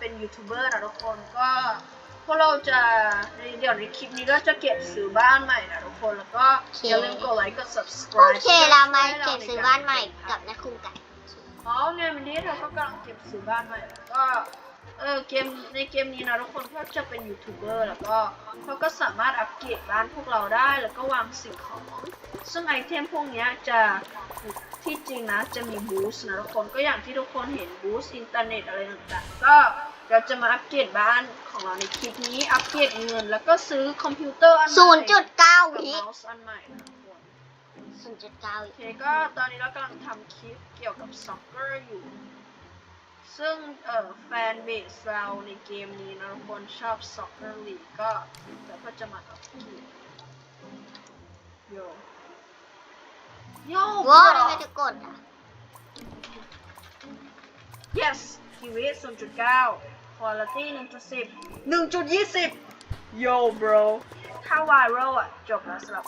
เป็นยูทูบเบอร์นะทุกคนก็พวกเราจะเดี๋ยวในคลิปนี้ก็จะเก็บซื้อบ้านใหม่นะทุกคนแล้วก็อย่าลืมกดไลค์กด โอ subscribe เคเรามาเก็บซื้อบ้านใหม่กับนักคุงกัน อ๋อไงวันนี้เราก็กำลังเก็บซื้อบ้านใหม่แล้วก็เออเกมในเกมนี้นะทุกคนก็จะเป็นยูทูบเบอร์แล้วก็เขาก็สามารถอัปเกรดบ้านพวกเราได้แล้วก็วางสิ่งของซึ่งไอเทมพวกเนี้ยจะที่จริงนะจะมีบูสต์นะทุกคนก็อย่างที่ทุกคนเห็นบูสต์อินเทอร์เน็ตอะไรต่างๆก็ เราจะมาอัปเกรดบ้านของเราในคลิปนี้ อัปเกรดเงิน แล้วก็ซื้อคอมพิวเตอร์อันใหม่ศูนย์จุดเก้ากับวิ เมาส์อันใหม่นะทุกคนศูนย์จุดเก้าโอวิเคก็ตอนนี้เรากำลังทำคลิปเกี่ยวกับซ็อกเกอร์อยู่ ซึ่งเอ่อแฟนเบสเราในเกมนี้นะทุกคนชอบซ็อกเกอร์ลีกก็เดี๋ยวก็จะมาอัปเกรดโยโย ว้าวทำไมจะกดอะ yes ทีวี0.9 quality 1.10 1.20 yo bro ถ้า viral อะ จบแล้วสำหรับ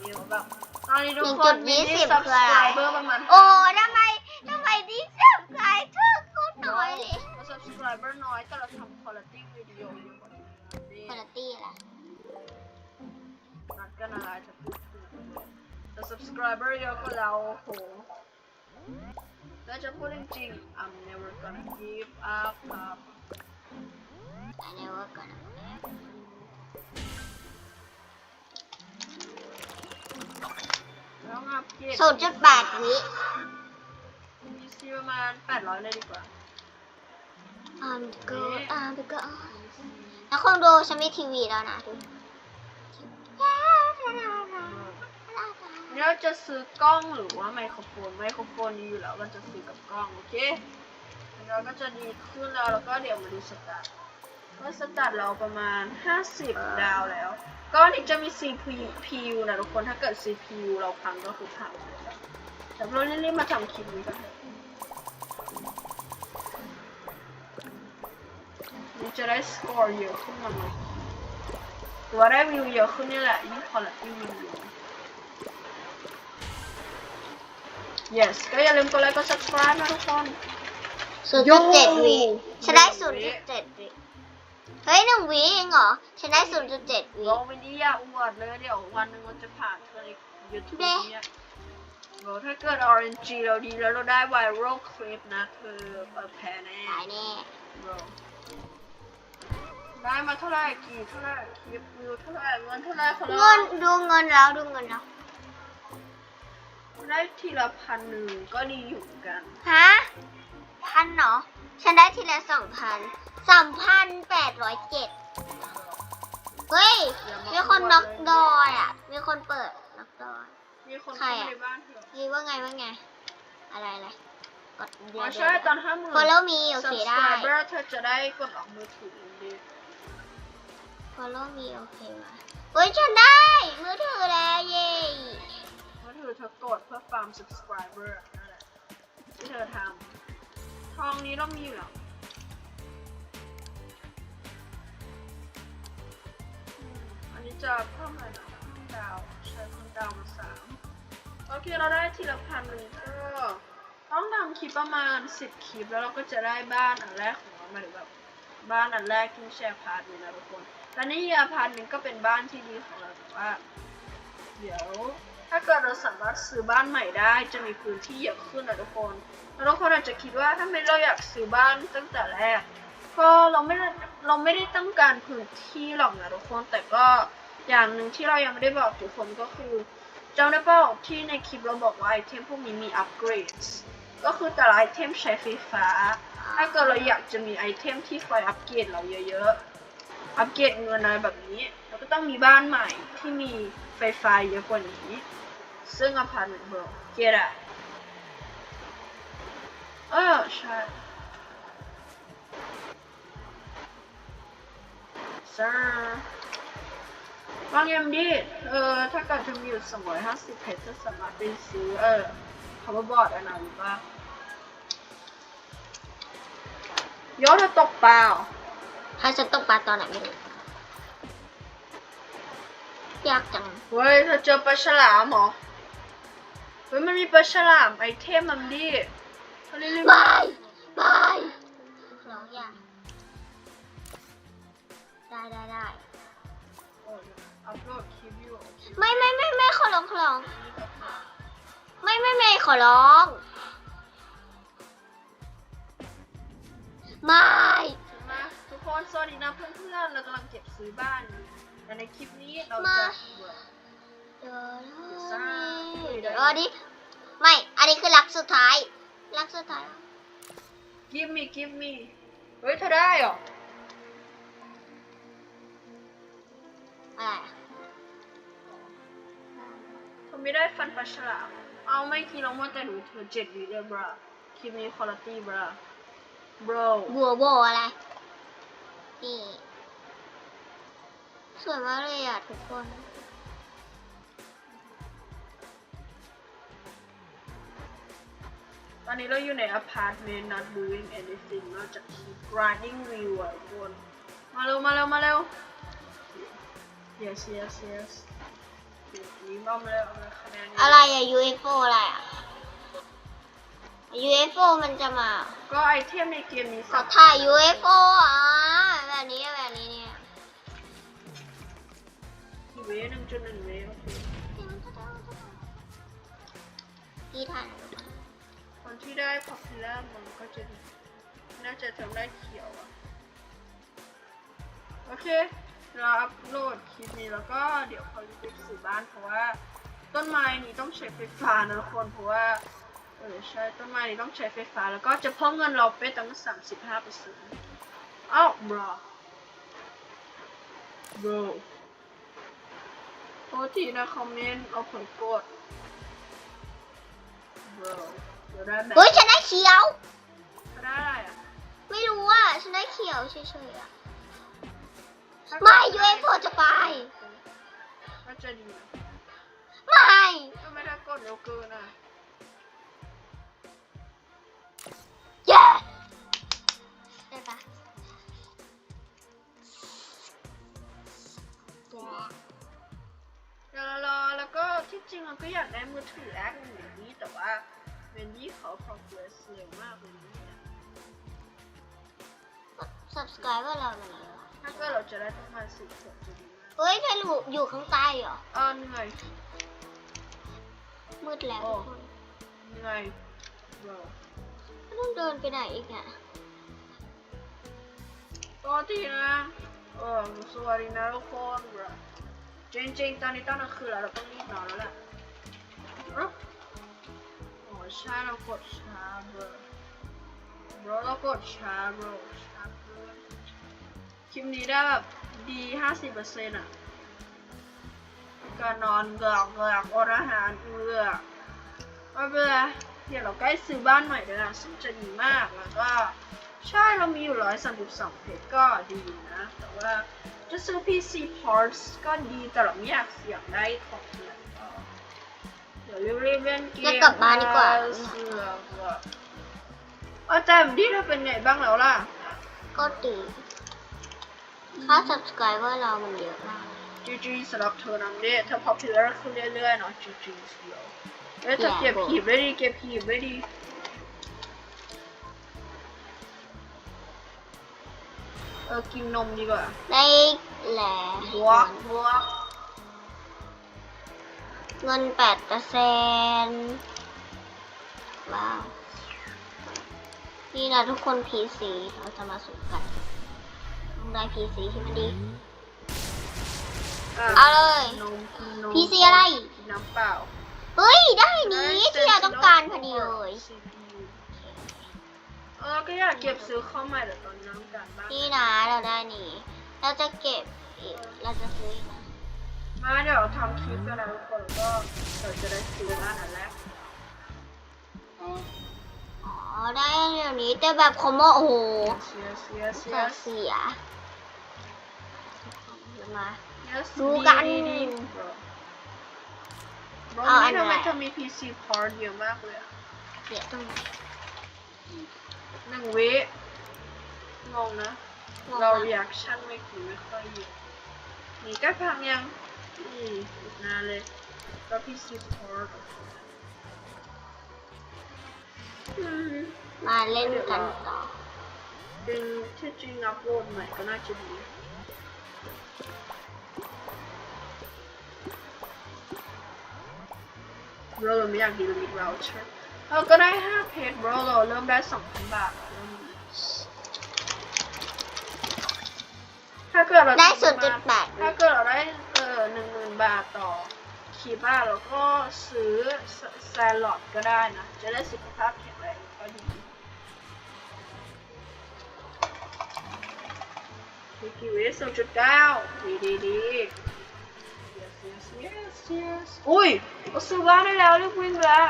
วิวแบบตอนนี้ทุกคนมี1.20ที่คืออะไร subscriber ประมาณโอ้ทำไมทำไมดิสับไกด์เธอโคตรน้อยเลยเรา subscriber น้อยแต่เราทำ quality วิดีโอเยอะกว่านี้นี่คุณตี้ล่ะนัดกันอะไรจะพูดถูกแต่ subscriber เยอะกว่าเราโหแล้วจะพูดจริงๆ I'm never gonna give up up อัน นี้ว่าก่อนนะแล้วอัปเกรดศูนย์จุดแปดวิมีซีประมาณ800เลยดีกว่าอัมก็อัมก็แล้วคงดูฉันมีทีวีแล้วนะดูนี่เราจะซื้อกล้องหรือว่าไมโครโฟนไมโครโฟนมีอยู่แล้วก็จะซื้อกับกล้องโอเคเราก็จะดีขึ้นแล้วแล้วก็เดี๋ยวมาดูสตาร์ ทก็สตาร์ทเราประมาณ 50 ดาวแล้ว ก็นี่จะมี CPU นะทุกคนถ้าเกิด CPU เราพังก็คือพังเลยนะแต่เรารีบๆมาทำคลิปนี้กันเถอะนี่จะได้สกอร์เยอะขึ้นมาหน่อยตัวได้วิวเยอะขึ้นนี่แหละยิ่งคอลเลกวิวเยอะ yes ก็อย่าลืมกดไลค์กด subscribe นะทุกคน ศูนย์จุดเจ็ดวิฉันได้ศูนย์จุดเจ็ดวิ เฮ้ยหนึ่งวิเองเหรอฉันได้ศูนย์จุดเจ็ดวิลงไปนี้อย่าอวดเลยเดี๋ยววันหนึงมันจะผ่านเธอใน YouTube เด้เนี่ยโหถ้าเกิด RNG เราดีแล้วเราได้ viral clip นะเธอเออแพ้แน่ตายแน่ bro ได้มาเท่าไหร่กี่เท่าไหร่คลิปวิวเท่าไหร่เงินเท่าไหร่คนเงิละนดูเงินแล้วดูเงินแล้วได้ทีละพันหนึ่งก็ดีอยู่เหมือนกันฮะพันเหรอ ฉันได้ทีละสองพันสามพันแปดร้อยเจ็ดเฮ้ย มีคนน็อกดอยอะ มีคนเปิดน็อกดอย มีคนใครเข้าอะมาในบ้านเธอนี่ว่าไงว่าไง อะไรอะไรกดเดีอ๋ยอวใช่ตอนห้าหมื่น ฟอลโล่มีโอเคได้ subscriber เธอจะได้กดออกมือถือดี ฟอลโล่มีโอเคมาเฮ้ยฉันได้ มือถือแล้วเย้มือถือเธอกดเพื่อฟาร์ม subscriber นั่นแหละที่เธอทำท องนี้เรามีอยู่แล้วอืมอันนี้จะเพิ่มอะไรนะเพิ่มดาว ใช้เพิ่มดาวมาสามโอเค เราได้ทีละพันหนึ่งก็ต้องทำคลิปประมาณสิบคลิปแล้วเราก็จะได้บ้านอันแรกของเรามายถึงแบบบ้านอันแรกที่แชร์พาร์ทนี้นะทุกคนและนี่อพาร์ทหนึ่งก็เป็นบ้านที่ดีของเราแต่ว่า เดี๋ยว สามารถซื้อบ้านใหม่ได้ จะมีพื้นที่เยอะขึ้นนะทุกคนแล้วทุกคนอาจจะคิดว่าถ้าไม่เราอยากซื้อบ้านตั้งแต่แรก ก็เราไม่ได้เราไม่ได้ต้องการพื้นที่หรอกนะทุกคน แต่ก็อย่างหนึ่งที่เรายังไม่ได้บอกทุกคนก็คือจำได้เปล่าที่ในคลิปเราบอกว่าไอเทมพวกนี้มีอัปเกรดก็คือแต่ละไอเทมใช้ไฟฟ้า ถ้าเกิดเราอยากจะมีไอเทมที่คอยอัปเกรดเราเยอะๆ อัปเกรดเงินอะไรแบบนี้ เราก็ต้องมีบ้านใหม่ที่มีไฟฟ้าเยอะกว่านี้ ซึ่งอพาร์ตเมนต์เบอร์เกตอะเออใช่ซอร์บางอย่างดีเออถ้าเกิดเธอมีอยู่สองร้อยห้าสิบเพชรจะสามารถไปซื้อเออคาร์บอนบอร์ดอันนั้นหรือเปล่าโยนเธอตกเปล่าถ้าฉันตกปลาตอนไหนไม่รู้ยากจัง เฮ้ยเธอเจอปลาฉลามเหรอ เฮ้ยมันมีปลาฉลามไอเทมมันดิเธอรีบๆบายบายร้องยากได้ได้โอ้ยอัพโหลดคลิปอยู่ไม่ไม่ไม่ไม่ขอร้องขอร้องไม่ไม่ไม่ขอร้องไม่มาทุกคนสวัสดีนะเพื่อนๆเรากำลังเก็บซื้อบ้านอยู่แต่ในคลิปนี้เราจะ เดี๋ยวเดี๋ยวรอดิ ไม่ อันนี้คือรักสุดท้ายรักสุดท้ายกิฟมีกิฟมีเฮ้ยเธอได้เหรอ อะไรอะเธอไม่ได้ฟันปลาฉลามเอาไม่คิดลองว่าแต่หนูเธอเจ็ดวิเลยบราคลิปนี้คุณภาพบรา bro บัวโบอะไร นี่ สวยมากเลยอะทุกคน ตอนนี้เราอยู่ในอพาร์ตเมนต์ not doing anything นอกจาก keep grinding view อะทุกคน มาเร็ว มาเร็ว มาเร็ว yes yes yes นี่มาเร็วเอามาคะแนนนี้อะไรอะ UFO อะไรอะ UFO มันจะมา ก็ไอเทมในเกมนี้ขอถ่าย UFO อะแบบนี้แบบนี้เนี่ยกี่เวหนึ่งจุดหนึ่งเวโอเคพี่ถ่ายคน ที่ได้ popular มันก็จะน่าจะทำได้เขียวอะโอเคเราอัพโหลดคลิปนี้แล้วก็เดี๋ยวเขาจะไปสู่บ้านเพราะว่า ต้นไม้นี้ต้องใช้ไฟฟ้านะทุกคน เพราะว่าเออใช่ต้นไม้นี้ต้องใช้ไฟฟ้าแล้วก็จะเพิ่มเงินเราไปตั้งสามสิบห้าเปอร์เซ็นต์อ้าวบรอบรโทษทีนะคอมเมนต์เอาผลกดบรเดี๋ยวได้แบบเฮ้ยฉันได้เขียว ได้อะไรอะไม่รู้อะฉันได้เขียวเฉยๆอะไม่ UFO จะไป ก็จะดีนะไม่ก็ไม่ได้กดเร็วเกินอะเย้ได้ปะแย่เดี๋ยวเรารอแล้วก็ที่จริงเราก็อยากได้มือถือแอคอย่างนี้แต่ว่า เวนดี้เขา progress เร็วมากเลยนะ subscriber เรามันเยอะอะถ้าเกิดเราจะได้ประมาณสิบคนจะดีมากเฮ้ยเธออยู่อยู่ข้างใต้เหรอเออเหนื่อยมืดแล้วโอ้ทุกคนเหนื่อยเบรต้องเดินไปไหนอีกอะตอนที่นะเออสวัสดีนะทุกคนเบรจริงๆตอนนี้ตอนกลางคืนแล้วเราต้องรีบนอนแล้วแหละ เอ้าโอ้ใช่เรากดช้าเบรเบรเรากดช้าเบรช้าเกินคลิปนี้ได้แบบดีห้าสิบเปอร์เซ็นต์อะการนอนเกลือกเกลือกอดอาหารเกลือไม่เป็นไรเดี๋ยวเราใกล้ซื้อบ้านใหม่แล้วนะซึ่งจะดีมากแล้วก็ใช่เรามีอยู่ร้อยสามสิบสองเพจก็ดีนะ แต่ว่าจะซื้อ PC parts ก็ดีแต่เราไม่อยากเสี่ยงได้ของเนก็เดี๋ย รีบๆเล่นเกมจะกลับบ้านดีกว่า เสือกว่ะเออแต่ดีเธอเป็นไงบ้างแล้วล่ะ ก็ดีค่า subscriber เรามันเยอะมาก GG สำหรับเธอนำเด้เธอ popular ขึ้นเรื่อยๆเนาะ GG เดียวเอ้ยเธอเก็บหีบไว้ดีเก็บหีบไว้ดีเออกินนมดีกว่า ได้แหละบวกบวก เงินแปดเปอร์เซ็นว้าว นี่นะทุกคน PC เราจะมาสุ่มกันต้องได้ PC ที่มันดีอะเอาเลยนมกินนม PC อะไรกินน้ำเปล่า เฮ้ย ได้นี้ที่เราต้องการพอดีเลย CPU เออก็อยากเก็บซื้อเข้าใหม่แต่ตอนนี้ต้องการบ้างนี่นะเราได้นี้เราจะเก็บอีกเราจะซื้ออีกนะ มาเดี๋ยวทำคลิปกันนะทุกคนแล้วก็เดี๋ยวจะได้ซื้อบ้านอันแรกอ๋อได้เดี๋ยวนี้แต่แบบคอมโมโอ้โหเสียเสียเสีเสียยเสียเดี๋ยวมา Yes ดูกันดีดีบรเอาอันี่นทำไมไหนเธอมี PC part เยอะมากเลยอะเสียตรงไหนหนึ่งวิงงนะงงเราปะอยากชั่นไม่ถึงไม่ค่อยเยอะนี่ใกล้พังยัง ที่ฝึกงานเลยก็พี่ซิปพอร์ตมาเล่นกันต่อดึงที่จริงอัพโหลดใหม่ก็น่าจะดีเราเรไม่อยากดีลิมิตเราใช่เราก็ได้ 5 เพจเราเรเริ่มได้2พันบาทถ้าเกิดเราได้0.8ถ้าเกิดเราได้ บาทต่อคลิปอะเราก็ซื้อแซลลอดก็ได้นะ จะได้สุขภาพแข็งแรงก็ดีดีกีวิสองจุดเก้าดีดีดี yes yes yes yes อุ้ยเราซื้อบ้านได้แล้วรีบวิ่งแล้ว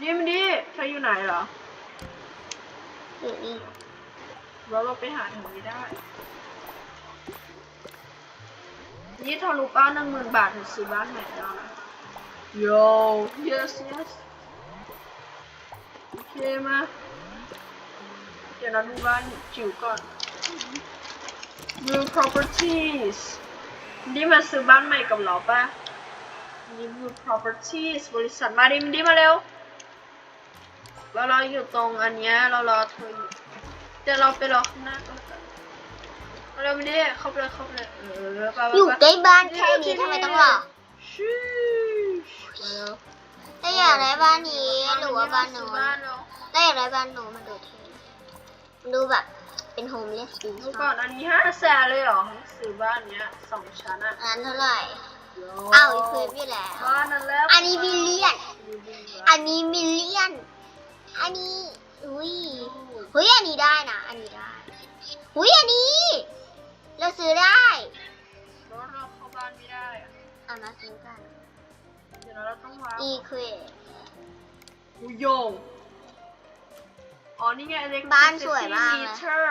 ดีมันดีเธออยู่ไหนเหรออยู่นี่เราเราไปหาแถวนี้ได้ นี่ทะลุป้าหนึ่งหมื่นบาทถึงซื้อบ้านใหม่ได้นะ Yo yes yes โอเคมาเดี๋ยวเราดูบ้านจิ๋วก่อน Blue Properties นี่มาซื้อบ้านใหม่กับเราปะนี่ Blue Properties บริษัทมาดิมนดีมาเร็วเรารออยู่ตรงอันเนี้ยเรารอเธออยู่เดี๋ยวเราไปรอข้างหน้าก่อน เอาเร็วไม่ได้เข้าไปเลยเข้าไปเลยเออไปไปอยู่ไปใกล้บ้านแค่นี้ทำไมต้องรอชิมาแล้วถ้าอยากได้บ้านนี้หรือว่าบ้านโน้บ้านนเราถ้าอยากได้บ้านโน้นมันดูเท่มันดูแบบเป็นโฮมเลสดีดูก่อนอันนี้ห้าแสนเลยเหรอซื้อบ้านเนี้ยสองชั้นอะอันนั้นเท่าไหร่โย่อ้าวอีคลิปอยู่แล้วบ้านนั้นแล้วอันนี้มิลเลียน อันนี้มิลเลียน อันนี้ อุ้ยเฮ้ยอันนี้ได้นะ อันนี้ได้อุ้ยอันนี้เรา ซื้อได้รถเราเข้าบ้านไม่ได้อะเอามาซื้อกัน เดี๋ยวเราต้องวางอีควิอุยโยงอ๋อ นี่ไง electricity บ้านสวยมากนะ meter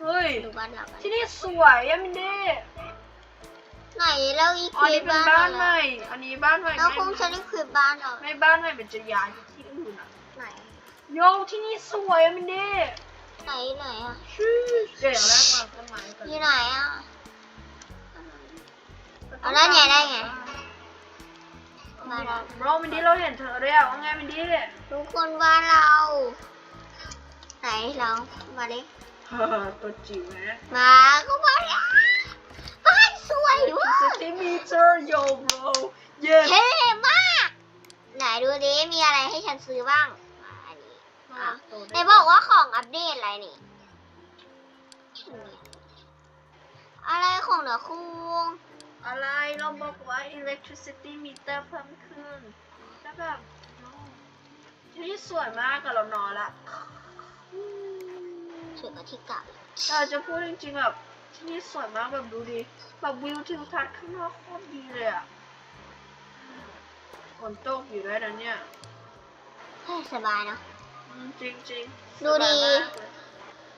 เฮ้ย ดูบ้านเรากันที่นี่สวยอะมินดี้ไหนเราอีคอ๋อวินี่เป็นบ้านบ้านเราใหม่ อันนี้บ้านใหม่เราคงไงจะอีควิบ้านเราไม่บ้านใหม่มันจะย้ายไปที่อื่นอะไหน โยที่นี่สวยอะมินดี้ ไหนไหนอะชื่อเดี๋ยวแรกวางต้นไม้ก่อนอยู่ไหนอะเอาแล้วไงได้ไงมาแล้วเรามินดี้เราเห็นเธอด้วยอะว่าไงมินดี้ทุกคนบ้านเรา ไหนเรามาดิเฮ้อตัวจิ๋วนะมาก็บ้านเราบ้านสวยเว่ะ Electricity meter yo bro yes เท่มาก ไหนดูดิมีอะไรให้ฉันซื้อบ้าง อะอันนี้อะไหนบอกว่าของอัปเดตอะไรนี่ อะไรของเหนือคุงอะไรเราบอกว่า electricity meter เพิ่มขึ้น แล้วแบบที่นี่สวยมากกับเรานอนละถือกับที่เก่าแต่จะพูดจริงๆแบบที่นี่สวยมากแบบดูดิแบบวิวทิวทัศน์ข้างนอกโคตรดีเลยอะฝนตกอยู่ด้วยนะเนี่ยเฮ้ยสบายเนาะ อืมจริงๆดูดีสบายมากเลย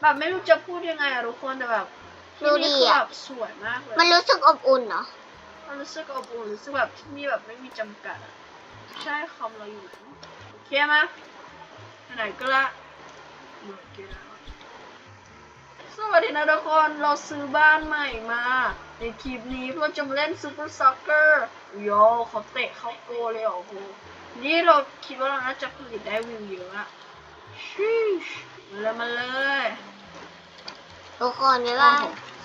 แบบไม่รู้จะพูดยังไงอะทุกคนแต่แบบที่ดูนี่ดีคืออะ แบบสวยมากเลยมันรู้สึกอบอุ่นเนาะมันรู้สึกอบอุ่นรู้สึกแบบที่นี่แบบไม่มีจำกัดอะใช่คอมเราอยู่ไหนโอเคไหมไหนๆก็ละโอเคแล้วสวัสดีนะทุกคนเราซื้อบ้านใหม่มา ในคลิปนี้เพื่อจะมาเล่นซูเปอร์ซ็อกเกอร์โยเขาเตะเข้าโกเลยเหรอโหนี่เราคิดว่าเราน่าจะผลิตได้วิวเยอะอะ ชิชมาเลยมาเลย ทุกคนบ๊ายบายโอ้โห